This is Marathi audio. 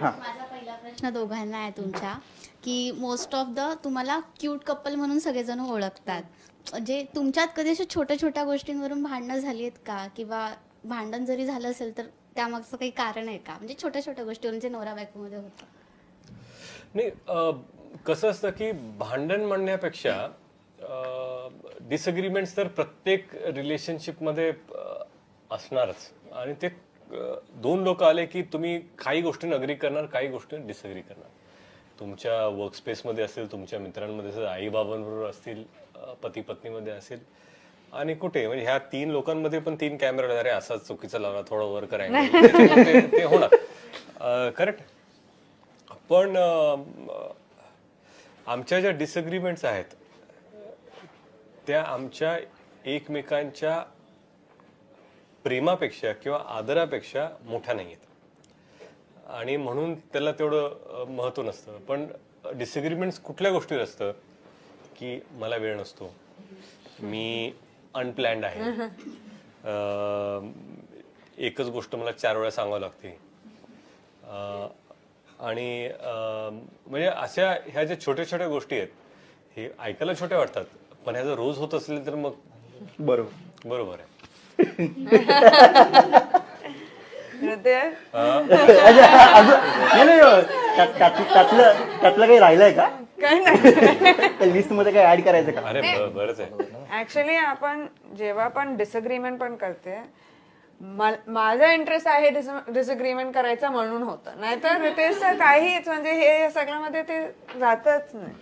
माझा पहिला प्रश्न दोघांना आहे तुमच्या की मोस्ट ऑफ द तुम्हाला क्यूट कपल म्हणून सगळेजण ओळखतात. जे तुमच्यात कधी अशा छोट्या छोट्या गोष्टींवरून भांडणं झाली आहेत का? किंवा भांडण जरी झालं असेल तर त्यामागचं काही कारण आहे का? म्हणजे छोट्या छोट्या गोष्टीवरून जे नवरा बायकोमध्ये होतं. नाही अ, कसं असतं की भांडण म्हणण्यापेक्षा डिसअग्रीमेंट्स तर प्रत्येक रिलेशनशिपमध्ये असणारच. आणि ते दोन लोक आले की तुम्ही काही गोष्टी अग्री करणार काही गोष्टी डिसअग्री करणार. तुमच्या वर्कस्पेसमध्ये असेल तुमच्या मित्रांमध्ये असेल आई बाबांबरोबर असतील पती पत्नीमध्ये असेल आणि कुठे? म्हणजे ह्या तीन लोकांमध्ये पण तीन कॅमेरा अरे असा चुकीचा लावला थोडा वर करायला ते होणार. करेक्ट पण आमच्या ज्या डिसअग्रीमेंट्स आहेत त्या आमच्या एकमेकांच्या प्रेमापेक्षा किंवा आदरापेक्षा मोठ्या नाही आहेत आणि म्हणून त्याला तेवढं महत्त्व नसतं. पण डिसअग्रीमेंट्स कुठल्या गोष्टीवर असतं? की मला वेळ नसतो. मी अनप्लॅन्ड आहे. अं, एकच गोष्ट मला चार वेळा सांगावं लागते. अं, आणि म्हणजे अशा ह्या ज्या छोट्या छोट्या गोष्टी आहेत हे ऐकायला छोट्या वाटतात. पण ह्या जर रोज होत असले तर मग बरोबर. बरोबर आहे. हृदय अजून नाही, नाही त्यात- त्यात- त्यातलं त्यातलं काही राहिलंय का? काय नाही. त्या लिस्टमध्ये काही ऍड करायचं का? अरे ब- बरंच आहे. ऍक्च्युली आपण जेव्हा पण डिसअग्रीमेंट पण करते मल- माझा इंटरेस्ट आहे डिसअग्रीमेंट करायचा म्हणून होतं. नाहीतर रितेशचं काहीच म्हणजे हे सगळ्यामध्ये ते जातच नाही.